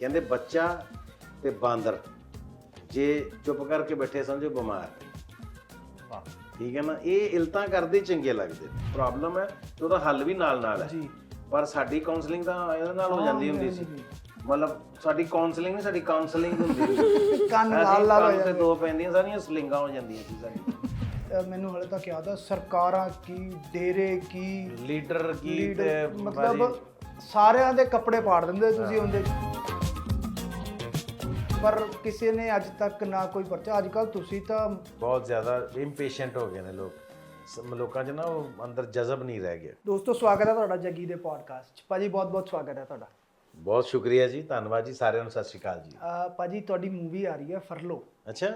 ਕਹਿੰਦੇ ਬੱਚਾ ਤੇ ਬਾਂਦਰ ਜੇ ਚੁੱਪ ਕਰਕੇ ਬੈਠੇ ਸਮਝੋ ਬਿਮਾਰ। ਵਾਹ। ਠੀਕ ਹੈ ਨਾ? ਇਹ ਇਲਤਾਂ ਕਰਦੇ ਚੰਗੇ ਲੱਗਦੇ। ਪ੍ਰੋਬਲਮ ਹੈ ਤੇ ਉਹਦਾ ਹੱਲ ਵੀ ਨਾਲ ਨਾਲ ਹੈ। ਜੀ। ਪਰ ਸਾਡੀ ਕਾਉਂਸਲਿੰਗ ਤਾਂ ਇਹਦੇ ਨਾਲ ਹੋ ਜਾਂਦੀ ਹੁੰਦੀ ਸੀ। ਮਤਲਬ ਸਾਡੀ ਕਾਉਂਸਲਿੰਗ ਨਹੀਂ ਸਾਡੀ ਕਾਉਂਸਲਿੰਗ ਹੁੰਦੀ ਸੀ। ਕੰਨ ਲਾਲ ਹੋ ਕੰਨ ਤੇ ਜਾਂਦੇ ਦੋ ਪੈਂਦੀਆਂ ਸਾਰੀਆਂ ਸਲਿੰਗਾਂ ਹੋ ਜਾਂਦੀਆਂ ਸੀ ਸਾਡੀ ਮੈਨੂੰ ਹਲੇ ਤੱਕ ਯਾਦ ਆ ਸਰਕਾਰਾਂ ਕੀ ਡੇਰੇ ਕੀ ਲੀਡਰ ਕੀ ਮਤਲਬ ਸਾਰਿਆਂ ਦੇ ਕੱਪੜੇ ਪਾੜ ਦਿੰਦੇ ਤੁਸੀਂ ਉਹਦੇ ਪਰ ਕਿਸੇ ਨੇ ਅੱਜ ਤੱਕ ਨਾ ਕੋਈ ਪਰਚਾ। ਅੱਜ ਕੱਲ ਤੁਸੀਂ ਤਾਂ ਬਹੁਤ ਜ਼ਿਆਦਾ ਇੰਪੇਸ਼ੈਂਟ ਹੋ ਗਏ ਨੇ ਲੋਕ। ਸ- ਲੋਕਾਂ 'ਚ ਨਾ ਉਹ ਅੰਦਰ ਜਜ਼ਬ ਨਹੀਂ ਰਹਿ ਗਿਆ। ਦੋਸਤੋ ਸਵਾਗਤ ਹੈ ਤੁਹਾਡਾ ਜੱਗੀ ਦੇ ਪੋਡਕਾਸਟ 'ਚ। ਭਾਜੀ ਬਹੁਤ ਬਹੁਤ ਸਵਾਗਤ ਹੈ ਤੁਹਾਡਾ। ਬਹੁਤ ਸ਼ੁਕਰੀਆ ਜੀ ਧੰਨਵਾਦ ਜੀ ਸਾਰਿਆਂ ਨੂੰ ਸਤਿ ਸ਼੍ਰੀ ਅਕਾਲ ਜੀ। ਅਹ ਭਾਜੀ ਤੁਹਾਡੀ ਮੂਵੀ ਆ ਰਹੀ ਹੈ ਫਰਲੋ। ਅੱਛਾ।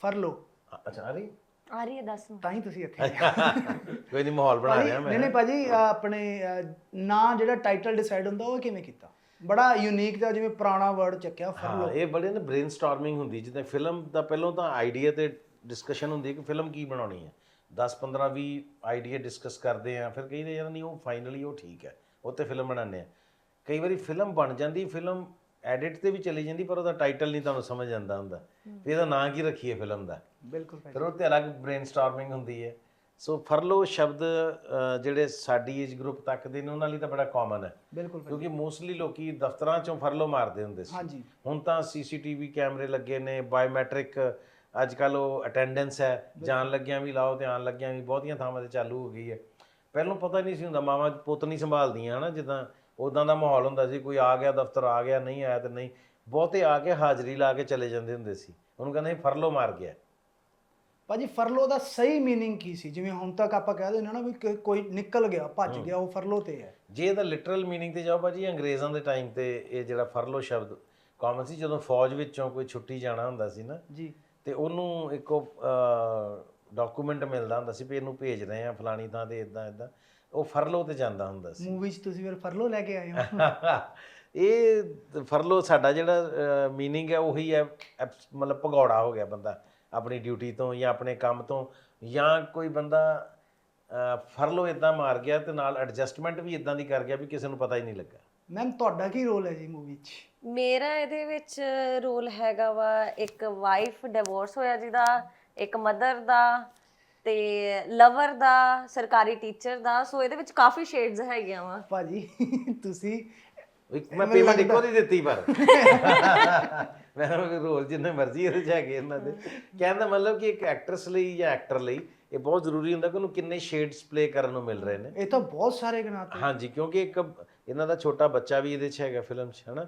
ਫਰਲੋ। ਅ- ਅੱਛਾ ਆ ਰਹੀ? ਆ ਰਹੀ ਹੈ ਦੱਸ ਨੂੰ ਤਾਂ ਹੀ ਤੁਸੀਂ ਇੱਥੇ ਕੋਈ ਨਹੀਂ ਮਾਹੌਲ ਬਣਾ ਭਾਜੀ ਰਿਹਾ ਨਹੀਂ ਮੈਂ। ਨਹੀਂ ਭਾਜੀ ਅਹ ਆਪਣੇ ਅਹ, ਨਾਂ ਜਿਹੜਾ ਟਾਈਟਲ ਡਿਸਾਈਡ ਹੁੰਦਾ ਉਹ ਕਿਵੇਂ ਕੀਤਾ? ਬੜਾ ਯੂਨੀਕ ਜਿਹਾ ਜਿਵੇਂ ਪੁਰਾਣਾ ਵਰਡ ਚੱਕਿਆ ਫਰਲੋ ਇਹ ਬੜੇ ਨਾ ਬ੍ਰੇਨਸਟਾਰਮਿੰਗ ਹੁੰਦੀ ਜਿੱਦਾਂ ਫਿਲਮ ਦਾ ਪਹਿਲਾਂ ਤਾਂ ਆਈਡੀਆ ਤੇ ਡਿਸਕਸ਼ਨ ਹੁੰਦੀ ਹੈ ਕਿ ਫਿਲਮ ਕੀ ਬਣਾਉਣੀ ਹੈ। 10 15 20 ਆਈਡੀਆ ਡਿਸਕਸ ਕਰਦੇ ਆ ਫਿਰ ਕਹਿੰਦੇ ਯਾਰ ਨਹੀਂ ਉਹ ਫਾਈਨਲੀ ਉਹ ਠੀਕ ਹੈ ਉਹ ਤੇ ਫਿਲਮ ਬਣਾਉਂਦੇ ਆ ਕਈ ਵਾਰੀ ਫਿਲਮ ਬਣ ਜਾਂਦੀ ਫਿਲਮ ਐਡਿਟ ਤੇ ਵੀ ਚਲੀ ਜਾਂਦੀ ਪਰ ਉਹਦਾ ਟਾਈਟਲ ਨਹੀਂ ਤੁਹਾਨੂੰ ਸਮਝ ਆਉਂਦਾ ਹੁੰਦਾ। ਵੀ ਇਹਦਾ ਨਾਂ ਕੀ ਰੱਖੀਏ ਫਿਲਮ ਦਾ? ਬਿਲਕੁਲ ਫਿਰ ਉਹ ਤੇ ਅਲੱਗ ਬ੍ਰੇਨਸਟਾਰਮਿੰਗ ਹੁੰਦੀ ਹੈ। ਸੋ ਫਰਲੋ ਸ਼ਬਦ ਜਿਹੜੇ ਸਾਡੀ ਏਜ ਗਰੁੱਪ ਤੱਕ ਦੇ ਨੇ ਉਹਨਾਂ ਲਈ ਤਾਂ ਬੜਾ ਕਾਮਨ ਹੈ। ਬਿਲਕੁਲ ਕਿਉਂਕਿ ਮੋਸਟਲੀ ਲੋਕੀ ਦਫ਼ਤਰਾਂ ਚੋਂ ਫਰਲੋ ਮਾਰਦੇ ਹੁੰਦੇ ਸੀ। ਹਾਂਜੀ। ਹੁਣ ਤਾਂ ਸੀਸੀਟੀਵੀ ਕੈਮਰੇ ਲੱਗੇ ਨੇ ਬਾਇਓਮੈਟ੍ਰਿਕ ਅੱਜ ਕੱਲ ਉਹ ਅਟੈਂਡੈਂਸ ਹੈ। ਜਾਣ ਲੱਗਿਆਂ ਵੀ ਲਾਓ ਤੇ ਆਉਣ ਲੱਗਿਆਂ ਵੀ ਬਹੁਤੀਆਂ ਥਾਵਾਂ ਤੇ ਚਾਲੂ ਹੋ ਗਈ ਹੈ। ਪਹਿਲਾਂ ਪਤਾ ਨਹੀਂ ਸੀ ਹੁੰਦਾ ਮਾਵਾਂ ਪੁੱਤ ਨਹੀਂ ਸੰਭਾਲਦੀਆਂ ਹਨਾ ਜਿੱਦਾਂ ਉਦਾਂ ਦਾ ਮਾਹੌਲ ਹੁੰਦਾ ਸੀ ਕੋਈ ਆ ਗਿਆ ਦਫ਼ਤਰ ਆ ਗਿਆ ਨਹੀਂ ਆਇਆ ਤੇ ਨਹੀਂ। ਬਹੁਤੇ ਆ ਕੇ ਹਾਜ਼ਰੀ ਲਾ ਕੇ ਚਲੇ ਜਾਂਦੇ ਹੁੰਦੇ ਸੀ। ਉਹਨੂੰ ਕਹਿੰਦੇ ਫਰਲੋ ਮਾਰ ਗਿਆ। ਭਾਜੀ ਫਰਲੋ ਦਾ ਸਹੀ मीनिंग ਕੀ ਸੀ ਜਿਵੇਂ ਹੁਣ ਤੱਕ ਆਪਾਂ ਕਹਿ ਦਿੰਦੇ ਹਾਂ ਨਾ ਵੀ ਕਿ ਕੋਈ ਨਿਕਲ ਗਿਆ ਭੱਜ ਗਿਆ ਉਹ ਫਰਲੋ ਤੇ ਹੈ ਜੇ ਇਹਦਾ ਲਿਟਰਲ मीनिंग ਤੇ ਜਾਓ ਭਾਜੀ ਅੰਗਰੇਜ਼ਾਂ ਦੇ ਟਾਈਮ ਤੇ ਇਹ ਜਿਹੜਾ ਫਰਲੋ ਸ਼ਬਦ ਕਾਮਨ ਸੀ ਜਦੋਂ ਫੌਜ ਵਿੱਚੋਂ ਕੋਈ ਛੁੱਟੀ ਜਾਣਾ ਹੁੰਦਾ ਸੀ ਨਾ ਜੀ ਤੇ ਉਹਨੂੰ ਇੱਕ ਡਾਕੂਮੈਂਟ ਮਿਲਦਾ ਹੁੰਦਾ ਸੀ ਵੀ ਇਹਨੂੰ ਭੇਜ ਰਹੇ ਆ ਫਲਾਣੀ ਥਾਂ ਤੇ ਇਦਾਂ ਇਦਾਂ ਉਹ ਫਰਲੋ ਤੇ ਜਾਂਦਾ ਹੁੰਦਾ ਸੀ ਮੂਵੀ 'ਚ ਤੁਸੀਂ ਫਿਰ ਫਰਲੋ ਲੈ ਕੇ ਆਏ ਹੋ ਇਹ ਫਰਲੋ ਸਾਡਾ ਜਿਹੜਾ मीनिंग ਹੈ ਉਹੀ ਹੈ ਐਬਸ- ਮਤਲਬ ਭਗੌੜਾ ਹੋ ਗਿਆ ਬੰਦਾ ਆਪਣੀ ਡਿਊਟੀ ਤੋਂ ਜਾਂ ਆਪਣੇ ਕੰਮ ਤੋਂ ਜਾਂ ਕੋਈ ਬੰਦਾ ਫਰਲੋ ਇਦਾਂ ਮਾਰ ਗਿਆ ਤੇ ਨਾਲ ਐਡਜਸਟਮੈਂਟ ਵੀ ਇਦਾਂ ਦੀ ਕਰ ਗਿਆ ਵੀ ਕਿਸੇ ਨੂੰ ਪਤਾ ਹੀ ਨਹੀਂ ਲੱਗਾ। ਮੈਮ ਤੁਹਾਡਾ ਕੀ ਰੋਲ ਹੈ ਜੀ ਮੂਵੀ 'ਚ? ਮੇਰਾ ਇਹਦੇ ਵਿੱਚ ਰੋਲ ਹੈਗਾ ਵਾ ਇੱਕ ਵਾਈਫ ਡਿਵੋਰਸ ਹੋਇਆ ਜਿਹਦਾ ਇੱਕ ਮਦਰ ਦਾ ਤੇ ਲਵਰ ਦਾ ਸਰਕਾਰੀ ਟੀਚਰ ਦਾ ਸੋ ਇਹਦੇ ਵਿੱਚ ਕਾਫੀ ਸ਼ੇਡਸ ਹੈਗੀਆਂ ਵਾ। ਭਾਜੀ ਤੁਸੀਂ ਮੈਂ ਪੇਮੈਂਟ ਇੱਕੋ ਦੀ ਦਿੱਤੀ ਪਰ। ਮੈਂ ਰੋਲ ਜਿੰਨੇ ਮਰਜ਼ੀ ਇਹਦੇ ਚ ਹੈਗੇ ਇਹਨਾਂ ਦੇ। ਕਹਿਣ ਦਾ ਮਤਲਬ ਕਿ ਇੱਕ ਐਕਟਰਸ ਲਈ ਜਾਂ ਐਕਟਰ ਲਈ ਇਹ ਬਹੁਤ ਜ਼ਰੂਰੀ ਹੁੰਦਾ ਕਿ ਉਹਨੂੰ ਕਿੰਨੇ ਸ਼ੇਡਸ ਪਲੇ ਕਰਨ ਨੂੰ ਮਿਲ ਰਹੇ ਨੇ। ਇਹ ਤਾਂ ਬਹੁਤ ਸਾਰੇ ਗਨਾਤੇ ਹਾਂਜੀ ਕਿਉਂਕਿ ਇੱਕ ਇਹਨਾਂ ਦਾ ਛੋਟਾ ਬੱਚਾ ਵੀ ਇਹਦੇ 'ਚ ਹੈਗਾ ਫਿਲਮ 'ਚ ਹਨਾ।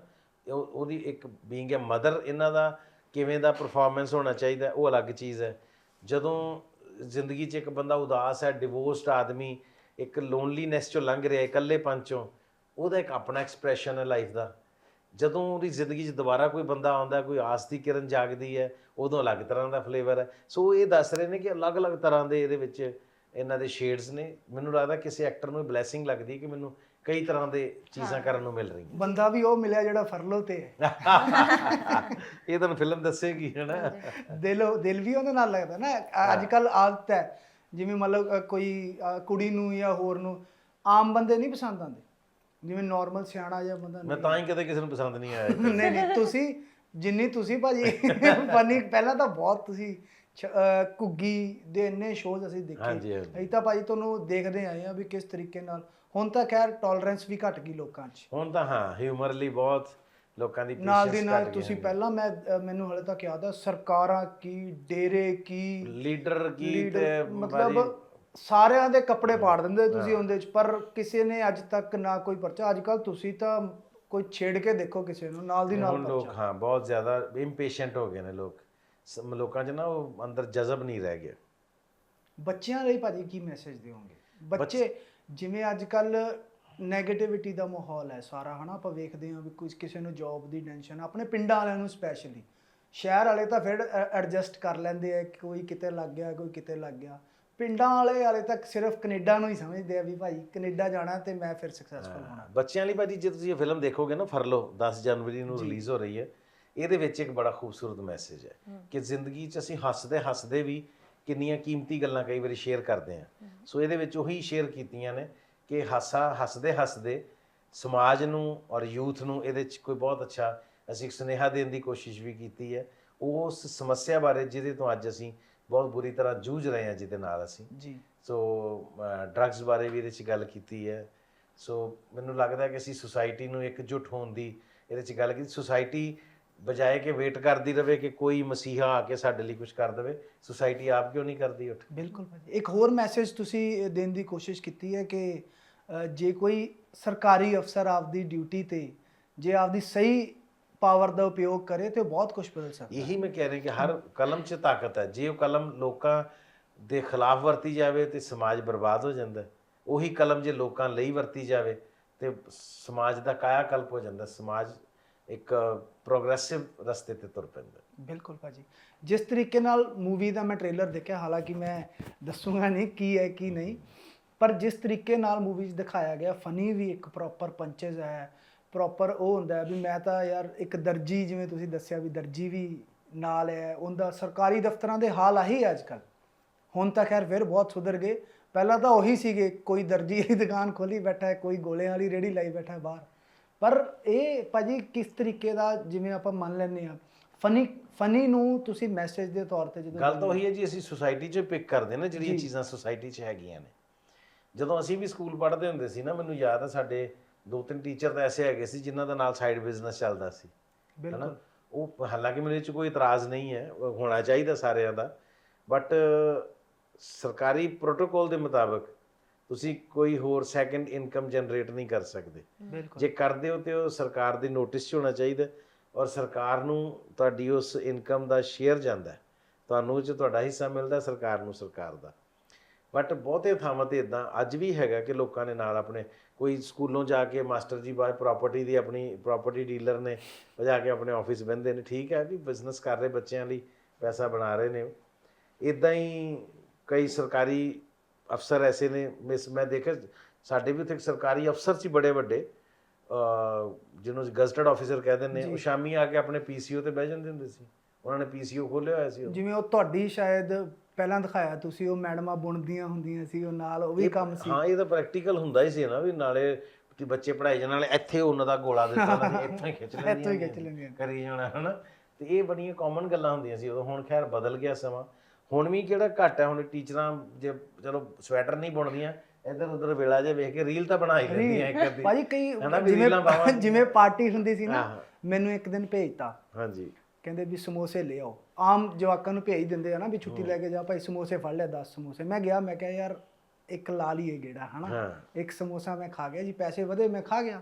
ਉਹ- ਉਹਦੀ ਇੱਕ ਬੀਇੰਗ ਅ ਮਦਰ ਇਹਨਾਂ ਦਾ ਕਿਵੇਂ ਦਾ ਪਰਫਾਰਮੈਂਸ ਹੋਣਾ ਚਾਹੀਦਾ ਉਹ ਅਲੱਗ ਚੀਜ਼ ਹੈ। ਜਦੋਂ ਜ਼ਿੰਦਗੀ 'ਚ ਇੱਕ ਬੰਦਾ ਉਦਾਸ ਹੈ ਡਿਵੋਰਸਡ ਆਦਮੀ ਇੱਕ ਲੋਨਲੀਨੈਸ 'ਚੋਂ ਲੰਘ ਰਿਹਾ ਇਕੱਲੇਪਨ 'ਚੋਂ ਉਹਦਾ ਇੱਕ ਆਪਣਾ ਐਕਸਪ੍ਰੈਸ਼ਨ ਹੈ ਲਾਈਫ ਦਾ। ਜਦੋਂ ਉਹਦੀ ਜ਼ਿੰਦਗੀ 'ਚ ਦੁਬਾਰਾ ਕੋਈ ਬੰਦਾ ਆਉਂਦਾ ਕੋਈ ਆਸ ਦੀ ਕਿਰਨ ਜਾਗਦੀ ਹੈ ਉਦੋਂ ਅਲੱਗ ਤਰ੍ਹਾਂ ਦਾ ਫਲੇਵਰ ਹੈ। ਸੋ ਇਹ ਦੱਸ ਰਹੇ ਨੇ ਕਿ ਅਲੱਗ-ਅਲੱਗ ਤਰ੍ਹਾਂ ਦੇ ਇਹਦੇ ਵਿੱਚ ਇਹਨਾਂ ਦੇ ਸ਼ੇਡਸ ਨੇ। ਮੈਨੂੰ ਲੱਗਦਾ ਕਿਸੇ ਐਕਟਰ ਨੂੰ ਬਲੇਸਿੰਗ ਲੱਗਦੀ ਹੈ ਕਿ ਮੈਨੂੰ ਕਈ ਤਰ੍ਹਾਂ ਦੇ ਚੀਜ਼ਾਂ ਕਰਨ ਨੂੰ ਮਿਲ ਰਹੀਆਂ। ਬੰਦਾ ਵੀ ਉਹ ਮਿਲਿਆ ਜਿਹੜਾ ਫਰਲੋ ਤੇ ਹੈ। ਇਹ ਤੁਹਾਨੂੰ ਫਿਲਮ ਦੱਸੇਗੀ ਹਨਾ? ਦਿਲ ਦਿਲ ਵੀ ਉਹਦੇ ਨਾਲ ਲੱਗਦਾ ਨਾ। ਅੱਜ ਕੱਲ ਆਦਤ ਹੈ। ਜਿਵੇਂ ਮਤਲਬ ਕੋਈ ਕੁੜੀ ਨੂੰ ਜਾਂ ਹੋਰ ਨੂੰ ਆਮ ਬੰਦੇ ਨਹੀਂ ਪਸੰਦ ਆਉਂਦੇ। ਜਿਵੇਂ ਨਾਰਮਲ ਸਿਆਣਾ ਜਿਹਾ ਬੰਦਾ ਮੈਂ ਤਾਂ ਹੀ। ਕਦੇ ਕਿਸੇ ਨੂੰ ਪਸੰਦ ਨਹੀਂ ਆਇਆ ਨਹੀਂ ਨਹੀਂ ਤੁਸੀਂ ਜਿੰਨੀ ਤੁਸੀਂ ਭਾਜੀ ਫਨੀ ਪਹਿਲਾਂ ਤਾਂ ਬਹੁਤ ਤੁਸੀਂ ਘੁੱਗੀ ਦੇ ਇੰਨੇ ਸ਼ੋਜ਼ ਅਸੀਂ ਦੇਖੇ। ਅਸੀਂ ਤਾਂ ਭਾਜੀ ਤੁਹਾਨੂੰ ਦੇਖਦੇ ਆਏ ਆ ਵੀ ਕਿਸ ਤਰੀਕੇ ਨਾਲ। ਹੁਣ ਤਾਂ ਖੈਰ ਟੋਲਰੈਂਸ ਵੀ ਘਟ ਗਈ ਲੋਕਾਂ 'ਚ। ਹੁਣ ਤਾਂ ਹਾਂ ਹਿਊਮਰ ਲਈ ਬਹੁਤ ਲੋਕਾਂ ਦੀ ਨਾਲ ਦੀ ਨਾਲ ਤੁਸੀਂ। ਪਹਿਲਾਂ ਮੈਂ ਮੈਨੂੰ ਹਲੇ ਤੱਕ ਯਾਦ ਆ ਸਰਕਾਰਾਂ ਕੀ ਡੇਰੇ ਕੀ ਲੀਡਰ ਕੀ ਤੇ ਮਤਲਬ ਸਾਰਿਆਂ ਦੇ ਕੱਪੜੇ ਪਾੜ ਦਿੰਦੇ ਤੁਸੀਂ ਉਹਦੇ 'ਚ ਪਰ ਕਿਸੇ ਨੇ ਅੱਜ ਤੱਕ ਨਾ ਕੋਈ ਪਰਚਾ। ਅੱਜ ਕੱਲ ਤੁਸੀਂ ਤਾਂ ਕੋਈ ਛੇੜ ਕੇ ਦੇਖੋ ਕਿਸੇ ਨੂੰ ਨਾਲ ਦੀ ਨਾਲ ਹੁਣ ਲੋਕ ਹਾਂ ਬਹੁਤ ਜ਼ਿਆਦਾ ਇੰਪੇਸ਼ੈਂਟ ਹੋ ਗਏ ਨੇ ਲੋਕ। ਲੋਕਾਂ 'ਚ ਨਾ ਉਹ ਅੰਦਰ ਜਜ਼ਬ ਨਹੀਂ ਰਹਿ ਗਿਆ। ਬੱਚਿਆਂ ਲਈ ਭਾਜੀ ਕੀ ਮੈਸੇਜ ਦਿਓਗੇ? ਬੱਚੇ ਜਿਵੇਂ ਅੱਜ ਕੱਲ 네ਗੇਟਿਵਿਟੀ ਦਾ ਮਾਹੌਲ ਹੈ ਸਾਰਾ ਹਨਾ? ਆਪਾਂ ਵੇਖਦੇ ਹਾਂ ਵੀ ਕੁਝ ਕਿਸੇ ਨੂੰ ਜੌਬ ਦੀ ਟੈਨਸ਼ਨ ਆਪਣੇ ਪਿੰਡਾਂ ਵਾਲਿਆਂ ਨੂੰ ਸਪੈਸ਼ਲੀ ਸ਼ਹਿਰ ਵਾਲੇ ਤਾਂ ਫਿਰ ਐਡਜਸਟ ਕਰ ਲੈਂਦੇ ਆ ਕਿ ਕੋਈ ਕਿਤੇ ਲੱਗ ਗਿਆ ਕੋਈ ਕਿਤੇ ਲੱਗ ਗਿਆ। ਪਿੰਡਾਂ ਵਾਲੇ ਵਾਲੇ ਤੱਕ ਸਿਰਫ ਕੈਨੇਡਾ ਨੂੰ ਹੀ ਸਮਝਦੇ ਆ ਵੀ ਭਾਈ ਕੈਨੇਡਾ ਜਾਣਾ ਤੇ ਮੈਂ ਫਿਰ ਸਕਸੈਸਫੁਲ ਹੋਣਾ। ਬੱਚਿਆਂ ਲਈ ਭਾਜੀ ਜੇ ਤੁਸੀਂ ਇਹ ਫਿਲਮ ਦੇਖੋਗੇ ਨਾ ਫਰਲੋ 10 ਜਨਵਰੀ ਨੂੰ ਰਿਲੀਜ਼ ਹੋ ਰਹੀ ਹੈ। ਇਹਦੇ ਵਿੱਚ ਇੱਕ ਬੜਾ ਖੂਬਸੂਰਤ ਮੈਸੇਜ ਹੈ ਕਿ ਜ਼ਿੰਦਗੀ 'ਚ ਅਸੀਂ ਹੱਸਦੇ ਹੱਸਦੇ ਵੀ ਕਿੰਨੀਆਂ ਕੀਮਤੀ ਗੱਲਾਂ ਕਈ ਵਾਰੀ ਸ਼ੇਅਰ ਕਰਦੇ ਹਾਂ। ਸੋ ਇਹਦੇ ਵਿੱਚ ਉਹੀ ਸ਼ੇਅਰ ਕੀਤੀਆਂ ਨੇ ਕਿ ਹਾਸਾ ਹੱਸਦੇ ਹੱਸਦੇ ਸਮਾਜ ਨੂੰ ਔਰ ਯੂਥ ਨੂੰ ਇਹਦੇ 'ਚ ਕੋਈ ਬਹੁਤ ਅੱਛਾ ਅਸੀਂ ਇੱਕ ਸੁਨੇਹਾ ਦੇਣ ਦੀ ਕੋਸ਼ਿਸ਼ ਵੀ ਕੀਤੀ ਹੈ। ਉਸ ਸਮੱਸਿਆ ਬਾਰੇ ਜਿਹਦੇ ਤੋਂ ਅੱਜ ਅਸੀਂ ਬਹੁਤ ਬੁਰੀ ਤਰ੍ਹਾਂ ਜੂਝ ਰਹੇ ਹਾਂ ਜਿਹਦੇ ਨਾਲ ਅਸੀਂ। ਜੀ। ਸੋ ਡਰੱਗਸ ਬਾਰੇ ਵੀ ਇਹਦੇ 'ਚ ਗੱਲ ਕੀਤੀ ਹੈ। ਸੋ ਮੈਨੂੰ ਲੱਗਦਾ ਕਿ ਅਸੀਂ ਸੁਸਾਇਟੀ ਨੂੰ ਇਕਜੁੱਟ ਹੋਣ ਦੀ ਇਹਦੇ 'ਚ ਗੱਲ ਕੀਤੀ। ਸੁਸਾਇਟੀ ਬਜਾਏ ਕਿ ਵੇਟ ਕਰਦੀ ਰਵੇ ਕਿ ਕੋਈ ਮਸੀਹਾ ਆ ਕੇ ਸਾਡੇ ਲਈ ਕੁਝ ਕਰ ਦੇਵੇ ਸੁਸਾਇਟੀ ਆਪ ਕਿਉਂ ਨਹੀਂ ਕਰਦੀ ਉੱਠ? ਬਿਲਕੁਲ ਭਾਜੀ। ਇੱਕ ਹੋਰ ਮੈਸੇਜ ਤੁਸੀਂ ਦੇਣ ਦੀ ਕੋਸ਼ਿਸ਼ ਕੀਤੀ ਹੈ ਕਿ ਜੇ ਕੋਈ ਸਰਕਾਰੀ ਅਫਸਰ ਆਪਦੀ ਡਿਊਟੀ ਤੇ ਜੇ ਆਪਦੀ ਸਹੀ ਪਾਵਰ ਦਾ ਉਪਯੋਗ ਕਰੇ ਤੇ ਬਹੁਤ ਕੁਝ ਬਦਲ ਸਕਦਾ ਇਹੀ ਮੈਂ ਕਹਿ ਰਿਹਾ ਕਿ ਹਰ ਕਲਮ 'ਚ ਤਾਕਤ ਹੈ। ਜੇ ਉਹ ਕਲਮ ਲੋਕਾਂ ਦੇ ਖਿਲਾਫ ਵਰਤੀ ਜਾਵੇ ਤੇ ਸਮਾਜ ਬਰਬਾਦ ਹੋ ਜਾਂਦਾ। ਉਹੀ ਕਲਮ ਜੇ ਲੋਕਾਂ ਲਈ ਵਰਤੀ ਜਾਵੇ ਤੇ ਸਮਾਜ ਦਾ ਕਾਇਆ ਕਲਪ ਹੋ ਜਾਂਦਾ ਸਮਾਜ ਇੱਕ ਪ੍ਰੋਗਰੈਸਿਵ ਰਸਤੇ ਤੇ ਤੁਰ ਪੈਂਦਾ ਬਿਲਕੁਲ ਭਾਜੀ। ਜਿਸ ਤਰੀਕੇ ਨਾਲ ਮੂਵੀ ਦਾ ਮੈਂ ਟ੍ਰੇਲਰ ਦੇਖਿਆ ਹਾਲਾਂਕਿ ਮੈਂ ਦੱਸੂਗਾ ਨਹੀਂ ਕੀ ਹੈ ਕੀ ਨਹੀਂ ਪਰ ਜਿਸ ਤਰੀਕੇ ਨਾਲ ਮੂਵੀ 'ਚ ਦਿਖਾਇਆ ਗਿਆ ਫਨੀ ਵੀ ਇੱਕ ਪ੍ਰੋਪਰ ਪੰਚੇਸ ਹੈ ਪ੍ਰੋਪਰ ਉਹ ਹੁੰਦਾ ਵੀ ਮੈਂ ਤਾਂ ਯਾਰ ਇੱਕ ਦਰਜੀ ਜਿਵੇਂ ਤੁਸੀਂ ਦੱਸਿਆ ਵੀ ਦਰਜੀ ਵੀ ਨਾਲ ਹੈ ਉਹਦਾ ਸਰਕਾਰੀ ਦਫ਼ਤਰਾਂ ਦੇ ਹਾਲ ਆਹੀ ਹੈ ਅੱਜ ਕੱਲ੍ਹ ਹੁਣ ਤਾਂ ਖੈਰ ਫਿਰ ਬਹੁਤ ਸੁਧਰ ਗਏ। ਪਹਿਲਾਂ ਤਾਂ ਉਹੀ ਸੀਗੇ ਕੋਈ ਦਰਜੀ ਦੀ ਦੁਕਾਨ ਖੋਲੀ ਬੈਠਾ ਹੈ ਕੋਈ ਗੋਲਿਆਂ ਵਾਲੀ ਰੇੜੀ ਲਾਈ ਬੈਠਾ ਹੈ ਬਾਹਰ। ਪਰ ਇਹ ਭਾਜੀ ਕਿਸ ਤਰੀਕੇ ਦਾ ਜਿਵੇਂ ਆਪਾਂ ਮੰਨ ਲੈਂਦੇ ਆ ਫਨੀ ਫਨੀ ਨੂੰ ਤੁਸੀਂ ਮੈਸੇਜ ਦੇ ਤੌਰ ਤੇ ਜਦੋਂ ਗੱਲ ਤਾਂ ਉਹੀ ਹੈ ਜੀ ਅਸੀਂ ਸੁਸਾਇਟੀ 'ਚ ਪਿਕ ਕਰਦੇ ਨਾ ਜਿਹੜੀਆਂ ਚੀਜ਼ਾਂ ਸੁਸਾਇਟੀ 'ਚ ਹੈਗੀਆਂ ਨੇ। ਜਦੋਂ ਅਸੀਂ ਵੀ ਸਕੂਲ ਪੜ੍ਹਦੇ ਹੁੰਦੇ ਸੀ ਨਾ ਮੈਨੂੰ ਯਾਦ ਹੈ ਸਾਡੇ ਦੋ ਤਿੰਨ ਟੀਚਰ ਤਾਂ ਐਸੇ ਹੈਗੇ ਸੀ ਜਿਨ੍ਹਾਂ ਦਾ ਨਾਲ ਸਾਈਡ ਬਿਜ਼ਨਸ ਚੱਲਦਾ ਸੀ। ਬਿਲਕੁਲ। ਉਹ ਹਾਲਾਂਕਿ ਮੇਰੇ 'ਚ ਕੋਈ ਇਤਰਾਜ਼ ਨਹੀਂ ਹੈ ਹੋਣਾ ਚਾਹੀਦਾ ਸਾਰਿਆਂ ਦਾ। ਬਟ ਸਰਕਾਰੀ ਪ੍ਰੋਟੋਕਾਲ ਦੇ ਮੁਤਾਬਕ ਤੁਸੀਂ ਕੋਈ ਹੋਰ ਸੈਕੰਡ ਇਨਕਮ ਜਨਰੇਟ ਨਹੀਂ ਕਰ ਸਕਦੇ। ਜੇ ਕਰਦੇ ਹੋ ਤੇ ਉਹ ਸਰਕਾਰ ਦੀ ਨੋਟਿਸ 'ਚ ਹੋਣਾ ਚਾਹੀਦਾ ਔਰ ਸਰਕਾਰ ਨੂੰ ਤੁਹਾਡੀ ਉਸ ਇਨਕਮ ਦਾ ਸ਼ੇਅਰ ਜਾਂਦਾ। ਤੁਹਾਨੂੰ 'ਚ ਤੁਹਾਡਾ ਹਿੱਸਾ ਮਿਲਦਾ ਸਰਕਾਰ ਨੂੰ ਸਰਕਾਰ ਦਾ। ਬਟ ਬਹੁਤੇ ਥਾਵਾਂ ਤੇ ਇਦਾਂ ਅੱਜ ਵੀ ਹੈਗਾ ਕਿ ਲੋਕਾਂ ਨੇ ਨਾਲ ਆਪਣੇ ਕੋਈ ਸਕੂਲੋਂ ਜਾ ਕੇ ਮਾਸਟਰ ਜੀ ਬਾਅਦ ਪ੍ਰਾਪਰਟੀ ਦੀ ਆਪਣੀ ਪ੍ਰਾਪਰਟੀ ਡੀਲਰ ਨੇ ਉਹ ਜਾ ਕੇ ਆਪਣੇ ਆਫਿਸ ਬੰਦੇ ਨੇ ਠੀਕ ਹੈ ਵੀ ਬਿਜ਼ਨਸ ਕਰ ਰਹੇ ਬੱਚਿਆਂ ਲਈ ਪੈਸਾ ਬਣਾ ਰਹੇ ਨੇ ਇਦਾਂ ਹੀ ਕਈ ਸਰਕਾਰੀ ਅਫਸਰ ਐਸੇ ਨੇ ਮਿਸ ਮੈਂ ਦੇਖਿਆ ਸਾਡੇ ਵੀ ਉੱਥੇ ਸਰਕਾਰੀ ਅਫਸਰ ਸੀ ਬੜੇ ਵੱਡੇ ਜਿਹਨੂੰ ਗਜ਼ਟਡ ਆਫੀਸਰ ਕਹਿੰਦੇ ਨੇ ਉਹ ਸ਼ਾਮੀ ਆ ਕੇ ਆਪਣੇ ਪੀਸੀਓ ਤੇ ਬਹਿ ਜਾਂਦੇ ਹੁੰਦੇ ਸੀ। ਉਹਨਾਂ ਨੇ ਪੀਸੀਓ ਖੋਲ੍ਹਿਆ ਹੋਇਆ ਸੀ। ਜਿਵੇਂ ਉਹ ਤੁਹਾਡੀ ਸ਼ਾਇਦ ਪਹਿਲਾਂ ਦਿਖਾਇਆ ਤੁਸੀਂ ਉਹ ਮੈਡਮਾਂ ਬੁਣਦੀਆਂ ਹੁੰਦੀਆਂ ਸੀ ਉਹ ਨਾਲ ਉਹ ਵੀ ਕੰਮ ਸੀ। ਹਾਂ ਇਹ ਤਾਂ ਪ੍ਰੈਕਟੀਕਲ ਹੁੰਦਾ ਹੀ ਸੀ ਨਾ ਵੀ ਨਾਲੇ ਕਿ ਬੱਚੇ ਪੜ੍ਹਾਈ ਜਾਣ ਨਾਲੇ ਇੱਥੇ ਉਹਨਾਂ ਦਾ ਗੋਲਾ ਦਿੱਤਾ ਨੇ ਇੱਥੋਂ ਹੀ ਖਿੱਚ ਲੈਂਦੀਆਂ ਇੱਥੋਂ ਹੀ ਖਿੱਚ ਲੈਂਦੀਆਂ। ਕਰੀ ਜਾਣਾ ਹਨਾ? ਤੇ ਇਹ ਬੜੀਆਂ ਕਾਮਨ ਗੱਲਾਂ ਹੁੰਦੀਆਂ ਸੀ ਉਦੋਂ ਹੁਣ ਖੈਰ ਬਦਲ ਗਿਆ ਸਮਾਂ। ਹੁਣ ਵੀ ਕਿਹੜਾ ਘੱਟ ਹੈ ਹੁਣ ਟੀਚਰਾਂ ਜੇ ਚਲੋ ਸਵੈਟਰ ਨਹੀਂ ਬੁਣਦੀਆਂ ਇੱਧਰ ਉੱਧਰ ਵੇਲਾ ਜੇ ਵੇਖ ਕੇ ਰੀਲ ਤਾਂ ਬਣਾ ਹੀ ਲੈਂਦੀਆਂ ਇੱਕ ਅੱਧੀ। ਭਾਜੀ ਕਈ ਜਿਵੇਂ। ਜਿਵੇਂ ਪਾਰਟੀ ਹੁੰਦੀ ਸੀ ਨਾ। ਮੈਨੂੰ ਇੱਕ ਦਿਨ ਭੇਜਤਾ। ਹਾਂਜੀ। ਕਹਿੰਦੇ ਵੀ ਸਮੋਸੇ ਲੈ ਆਓ ਆਮ ਜਵਾਕਾਂ ਨੂੰ ਭੇਜ ਦਿੰਦੇ ਆ ਨਾ ਵੀ ਛੁੱਟੀ ਲੈ ਕੇ ਜਾ ਭਾਈ ਸਮੋਸੇ ਫੜ ਲਿਆ 10 ਸਮੋਸੇ। ਮੈਂ ਗਿਆ ਮੈਂ ਕਿਹਾ ਯਾਰ ਇੱਕ ਲਾ ਲਈਏ ਗੇੜਾ ਹਨਾ? ਇੱਕ ਸਮੋਸਾ ਮੈਂ ਖਾ ਗਿਆ ਜੀ ਪੈਸੇ ਵਧੇ ਮੈਂ ਖਾ ਗਿਆ।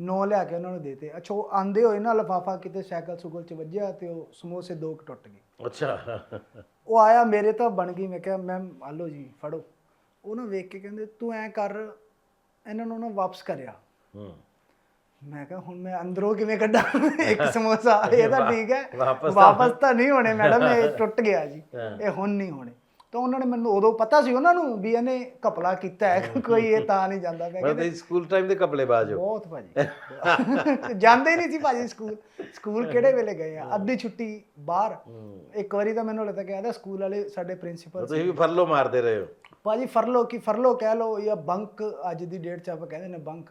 ਨੌ ਲਿਆ ਕੇ ਉਹਨਾਂ ਨੂੰ ਦੇਤੇ। ਅੱਛਾ ਉਹ ਆਂਦੇ ਹੋਏ ਨਾ ਲਫਾਫਾ ਕਿਤੇ ਸਾਈਕਲ ਸੁਗਲ ਚ ਵੱਜਿਆ ਤੇ ਉਹ ਸਮੋਸੇ ਦੋ ਕੁ ਟੁੱਟ ਗਏ। ਅੱਛਾ। ਉਹ ਆਇਆ ਮੇਰੇ ਤਾਂ ਬਣ ਗਈ ਮੈਂ ਕਿਹਾ ਮੈਮ ਆ ਲਓ ਜੀ ਫੜੋ। ਉਹ ਨਾ ਵੇਖ ਕੇ ਕਹਿੰਦੇ ਤੂੰ ਐ ਕਰ ਇਹਨਾਂ ਨੂੰ ਨਾ ਵਾਪਸ ਕਰਿਆ। ਹੂੰ। ਮੈਂ ਕਿਹਾ ਹੁਣ ਮੈਂ ਅੰਦਰੋਂ ਕਿਵੇਂ ਕੱਢਾਂ? ਇੱਕ ਸਮੋਸਾ ਇਹ ਤਾਂ ਠੀਕ ਹੈ। ਵਾਪਸ ਤਾਂ- ਨਹੀਂ ਹੋਣੇ ਮੈਡਮ ਇਹ ਟੁੱਟ ਗਿਆ ਜੀ। ਇਹ ਹੁਣ ਨਹੀਂ ਹੋਣੇ। ਤਾਂ ਉਹਨਾਂ ਨੇ ਮੈਨੂੰ ਉਦੋਂ ਪਤਾ ਸੀ ਉਹਨਾਂ ਨੂੰ ਵੀ ਇਹਨੇ ਕਪਲਾ ਕੀਤਾ ਹੈ ਕੋਈ ਇਹ ਤਾਂ ਨਹੀਂ ਜਾਂਦਾ। ਮੈਂ ਕਹਿੰਦੇ ਸਕੂਲ ਟਾਈਮ ਦੇ ਕਪਲੇ ਬਾਜ ਹੋ। ਬਹੁਤ ਭਾਜੀ। ਜਾਂਦੇ ਨਹੀਂ ਸੀ ਭਾਜੀ ਸਕੂਲ। ਸਕੂਲ ਕਿਹੜੇ ਵੇਲੇ ਗਏ ਆ? ਅੱਧੀ ਛੁੱਟੀ ਬਾਹਰ। ਇੱਕ ਵਾਰੀ ਤਾਂ ਮੈਨੂੰ ਲੱਗਦਾ ਕਿ ਆਦਾ ਸਕੂਲ ਵਾਲੇ ਸਾਡੇ ਪ੍ਰਿੰਸੀਪਲ ਤੁਸੀਂ ਵੀ ਫਰਲੋ ਮਾਰਦੇ ਰਹੇ ਹੋ। ਭਾਜੀ ਫਰਲੋ ਕੀ ਫਰਲੋ ਕਹਿ ਲਓ ਜਾਂ ਬੰਕ ਅੱਜ ਦੀ ਡੇਟ 'ਚ ਆਪਾਂ ਕਹਿੰਦੇ ਨੇ ਬੰਕ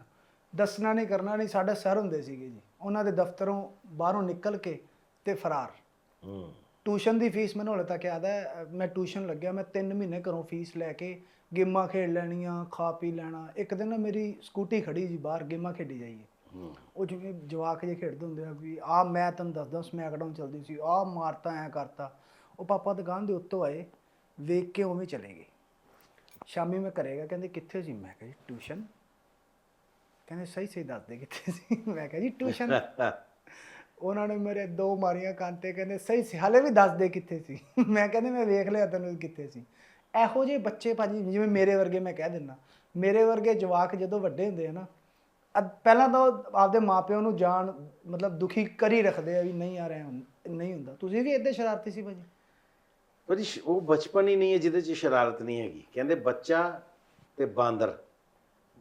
ਦੱਸਣਾ ਨਹੀਂ ਕਰਨਾ ਨਹੀਂ ਸਾਡੇ ਸਰ ਹੁੰਦੇ ਸੀਗੇ ਜੀ। ਉਹਨਾਂ ਦੇ ਦਫ਼ਤਰੋਂ ਬਾਹਰੋਂ ਨਿਕਲ ਕੇ ਤੇ ਫਰਾਰ। ਹੂੰ। ਟਿਊਸ਼ਨ ਦੀ ਫੀਸ ਮੈਨੂੰ ਹਲੇ ਤੱਕ ਯਾਦ ਹੈ ਮੈਂ ਟਿਊਸ਼ਨ ਲੱਗਿਆ ਮੈਂ 3 ਮਹੀਨੇ ਘਰੋਂ ਫੀਸ ਲੈ ਕੇ ਗੇਮਾਂ ਖੇਡ ਲੈਣੀਆਂ ਖਾ ਪੀ ਲੈਣਾ। ਇੱਕ ਦਿਨ ਨਾ ਮੇਰੀ ਸਕੂਟੀ ਖੜੀ ਜੀ ਬਾਹਰ ਗੇਮਾਂ ਖੇਡੀ ਜਾਈਏ। ਉਹ ਜਿਵੇਂ ਜਵਾਕ ਜੇ ਖੇਡਦੇ ਹੁੰਦੇ ਆ ਵੀ ਆ ਮੈਂ ਤੈਨੂੰ ਦੱਸਦਾ ਸਮੈਕਡਾਊਨ ਚੱਲਦੀ ਸੀ ਆ ਮਾਰਤਾ ਐ ਕਰਤਾ। ਉਹ ਪਾਪਾ ਦੁਕਾਨ ਦੇ ਉੱਤੋਂ ਆਏ ਵੇਖ ਕੇ ਉਵੇਂ ਚਲੇ ਗਏ। ਸ਼ਾਮੀ ਮੈਂ ਕਰੇਗਾ ਕਹਿੰਦੇ ਕਿੱਥੇ ਸੀ? ਮੈਂ ਕਿਹਾ ਜੀ ਟਿਊਸ਼ਨ। ਕਹਿੰਦੇ ਸਹੀ ਸਹੀ ਦੱਸ ਦੇ ਕਿੱਥੇ ਸੀ? ਮੈਂ ਕਿਹਾ ਜੀ ਟਿਊਸ਼ਨ। ਉਹਨਾਂ ਨੇ ਮੇਰੇ ਦੋ ਮਾਰੀਆਂ ਕੰਨ ਤੇ, ਕਹਿੰਦੇ ਸਹੀ ਸੀ, ਹਾਲੇ ਵੀ ਦੱਸ ਦੇ ਕਿੱਥੇ ਸੀ? ਮੈਂ ਕਹਿੰਦੇ ਮੈਂ ਵੇਖ ਲਿਆ ਤੈਨੂੰ ਕਿੱਥੇ ਸੀ। ਇਹੋ ਜਿਹੇ ਬੱਚੇ ਭਾਜੀ, ਜਿਵੇਂ ਮੇਰੇ ਵਰਗੇ ਮੈਂ ਕਹਿ ਦਿੰਦਾ। ਮੇਰੇ ਵਰਗੇ ਜਵਾਕ ਜਦੋਂ ਵੱਡੇ ਹੁੰਦੇ ਆ ਨਾ ਪਹਿਲਾਂ ਤਾਂ ਉਹ ਆਪਦੇ ਮਾਪਿਆਂ ਨੂੰ ਜਾਣ, ਮਤਲਬ ਦੁਖੀ ਕਰੀ ਰੱਖਦੇ ਆ ਵੀ ਨਹੀਂ ਆ ਰਿਹਾ ਨਹੀਂ ਹੁੰਦਾ। ਤੁਸੀਂ ਵੀ ਇੱਦਾਂ ਸ਼ਰਾਰਤੀ ਸੀ ਭਾਜੀ? ਪਰ ਜੀ ਉਹ ਬਚਪਨ ਹੀ ਨਹੀਂ ਹੈ ਜਿਹਦੇ 'ਚ ਸ਼ਰਾਰਤ ਨਹੀਂ ਹੈਗੀ। ਕਹਿੰਦੇ ਬੱਚਾ ਤੇ ਬਾਂਦਰ।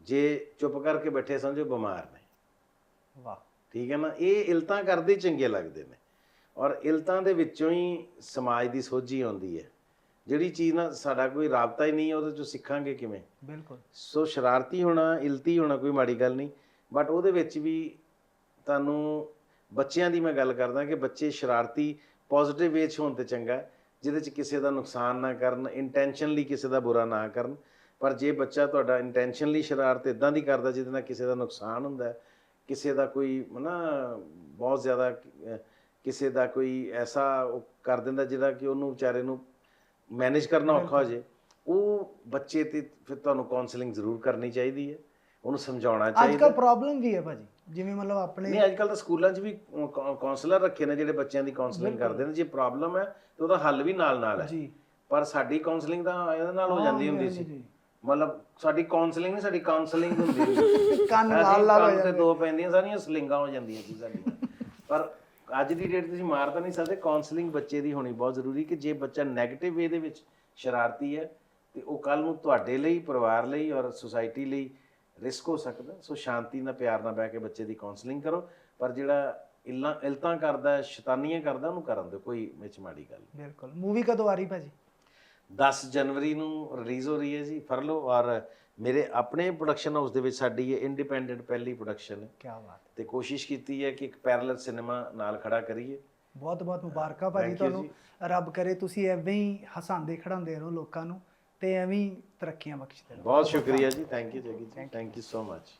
ਜੇ ਚੁੱਪ ਕਰਕੇ ਬੈਠੇ ਸਮਝੋ ਬਿਮਾਰ ਨੇ। ਵਾਹ। ਠੀਕ ਹੈ ਨਾ? ਇਹ ਇਲਤਾਂ ਕਰਦੇ ਚੰਗੇ ਲੱਗਦੇ ਨੇ। ਔਰ ਇਲਤਾਂ ਦੇ ਵਿੱਚੋਂ ਹੀ ਸਮਾਜ ਦੀ ਸੋਝੀ ਆਉਂਦੀ ਹੈ। ਜਿਹੜੀ ਚੀਜ਼ ਨਾਲ ਸਾਡਾ ਕੋਈ ਰਾਬਤਾ ਹੀ ਨਹੀਂ ਹੈ ਉਹਦੇ ਚੋਂ ਸਿੱਖਾਂਗੇ ਕਿਵੇਂ? ਬਿਲਕੁਲ। ਸੋ ਸ਼ਰਾਰਤੀ ਹੋਣਾ ਇਲਤੀ ਹੋਣਾ ਕੋਈ ਮਾੜੀ ਗੱਲ ਨਹੀਂ। ਬਟ ਉਹਦੇ ਵਿੱਚ ਵੀ ਤੁਹਾਨੂੰ ਬੱਚਿਆਂ ਦੀ ਮੈਂ ਗੱਲ ਕਰਦਾ ਕਿ ਬੱਚੇ ਸ਼ਰਾਰਤੀ ਪੋਜ਼ਿਟਿਵ ਵੇ 'ਚ ਹੋਣ ਤੇ ਚੰਗਾ ਜਿਹਦੇ 'ਚ ਕਿਸੇ ਦਾ ਨੁਕਸਾਨ ਨਾ ਕਰਨ ਇੰਟੈਂਸ਼ਨਲੀ ਕਿਸੇ ਦਾ ਬੁਰਾ ਨਾ ਕਰਨ। ਪਰ ਜੇ ਬੱਚਾ ਤੁਹਾਡਾ ਇੰਟੈਂਸ਼ਨਲੀ ਸ਼ਰਾਰਤ ਇਦਾਂ ਦੀ ਕਰਦਾ ਜਿਹਦੇ ਨਾਲ ਕਿਸੇ ਦਾ ਨੁਕਸਾਨ ਹੁੰਦਾ ਕਿਸੇ ਦਾ ਕੋਈ ਨਾ ਬਹੁਤ ਜ਼ਿਆਦਾ ਕਿਸੇ ਦਾ ਕੋਈ ਐਸਾ ਉਹ ਕਰ ਦਿੰਦਾ ਜਿਹਦਾ ਕਿ ਉਹਨੂੰ ਵਿਚਾਰੇ ਨੂੰ ਮੈਨੇਜ ਕਰਨਾ ਔਖਾ ਹੋ ਜੇ ਉਹ ਬੱਚੇ ਤੇ ਫਿਰ ਤੁਹਾਨੂੰ ਕਾਉਂਸਲਿੰਗ ਜ਼ਰੂਰ ਕਰਨੀ ਚਾਹੀਦੀ ਹੈ ਉਹਨੂੰ ਸਮਝਾਉਣਾ ਅੱਜ ਚਾਹੀਦਾ ਕੱਲ ਪ੍ਰੋਬਲਮ ਵੀ ਹੈ ਭਾਜੀ ਜਿਵੇਂ ਮਤਲਬ ਆਪਣੇ ਨਹੀਂ ਅੱਜ ਕੱਲ ਤਾਂ ਸਕੂਲਾਂ 'ਚ ਵੀ ਕਾਉਂਸਲਰ ਰੱਖੇ ਨੇ ਜਿਹੜੇ ਬੱਚਿਆਂ ਦੀ ਕਾਉਂਸਲਿੰਗ ਕਰਦੇ ਨੇ ਜੇ ਪ੍ਰੋਬਲਮ ਹੈ ਤੇ ਉਹਦਾ ਹੱਲ ਵੀ ਨਾਲ ਨਾਲ ਹੈ। ਜੀ। ਪਰ ਸਾਡੀ ਕਾਉਂਸਲਿੰਗ ਤਾਂ ਇਹਦੇ ਨਾਲ ਹੋ ਜਾਂਦੀ ਹੁੰਦੀ ਸੀ। ਮਤਲਬ ਸਾਡੀ ਕਾਉਂਸਲਿੰਗ ਨਹੀਂ ਸਾਡੀ ਕਾਉਂਸਲਿੰਗ ਹੁੰਦੀ ਸੀ ਕੰਨ ਲਾਲ ਹੋ ਕੰਨ ਤੇ ਦੋ ਪੈਂਦੀਆਂ ਸਾਰੀਆਂ ਸਲਿੰਗਾਂ ਹੋ ਜਾਂਦੀਆਂ ਸੀ ਸਾਡੀਆਂ। ਪਰ ਅੱਜ ਦੀ ਡੇਟ ਤੁਸੀਂ ਮਾਰ ਤਾਂ ਨਹੀਂ ਸਕਦੇ ਕਾਉਂਸਲਿੰਗ ਬੱਚੇ ਦੀ ਹੋਣੀ ਬਹੁਤ ਜ਼ਰੂਰੀ ਕਿ ਜੇ ਬੱਚਾ 네ਗੇਟਿਵ ਵੇ ਦੇ ਵਿੱਚ ਸ਼ਰਾਰਤੀ ਹੈ ਤੇ ਉਹ ਕੱਲ ਨੂੰ ਤੁਹਾਡੇ ਲਈ ਪਰਿਵਾਰ ਲਈ ਔਰ ਸੁਸਾਇਟੀ ਲਈ ਰਿਸਕ ਹੋ ਸਕਦਾ। ਸੋ ਸ਼ਾਂਤੀ ਨਾਲ ਪਿਆਰ ਨਾਲ ਬਹਿ ਕੇ ਬੱਚੇ ਦੀ ਕਾਉਂਸਲਿੰਗ ਕਰੋ। ਪਰ ਜਿਹੜਾ ਇਲਾਂ ਇਲਤਾਂ ਕਰਦਾ ਸ਼ੈਤਾਨੀਆਂ ਕਰਦਾ ਉਹਨੂੰ ਕਰਨ ਦਿਓ ਕੋਈ ਵਿੱਚ ਮਾੜੀ ਗੱਲ। ਬਿਲਕੁਲ। ਮੂਵੀ ਕਦੋਂ ਆ ਰਹੀ ਭਾਜੀ? 10 ਜਨਵਰੀ ਨੂੰ ਰਿਲੀਜ਼ ਹੋ ਰਹੀ ਹੈ ਜੀ ਫਰਲੋ ਔਰ ਮੇਰੇ ਆਪਣੇ ਪ੍ਰੋਡਕਸ਼ਨ ਹਾਊਸ ਦੇ ਵਿੱਚ ਸਾਡੀ ਇਹ ਇੰਡੀਪੈਂਡੈਂਟ ਪਹਿਲੀ ਪ੍ਰੋਡਕਸ਼ਨ ਹੈ। ਕੀ ਬਾਤ ਤੇ ਕੋਸ਼ਿਸ਼ ਕੀਤੀ ਹੈ ਕਿ ਇੱਕ ਪੈਰਲਲ ਸਿਨੇਮਾ ਨਾਲ ਖੜਾ ਕਰੀਏ। ਬਹੁਤ ਬਹੁਤ ਮੁਬਾਰਕਾਂ ਭਾਜੀ ਤੁਹਾਨੂੰ। ਰੱਬ ਕਰੇ ਤੁਸੀਂ ਐਵੇਂ ਹੀ ਹਸਾਉਂਦੇ ਖੜਾਉਂਦੇ ਰਹੋ ਲੋਕਾਂ ਨੂੰ ਤੇ ਐਵੇਂ ਹੀ ਤਰੱਕੀਆਂ ਬਖਸ਼ਦੇ ਰਹੋ। ਬਹੁਤ ਸ਼ੁਕਰੀਆ ਜੀ। ਥੈਂਕ ਯੂ ਜਗੀ ਜੀ। Thank you so much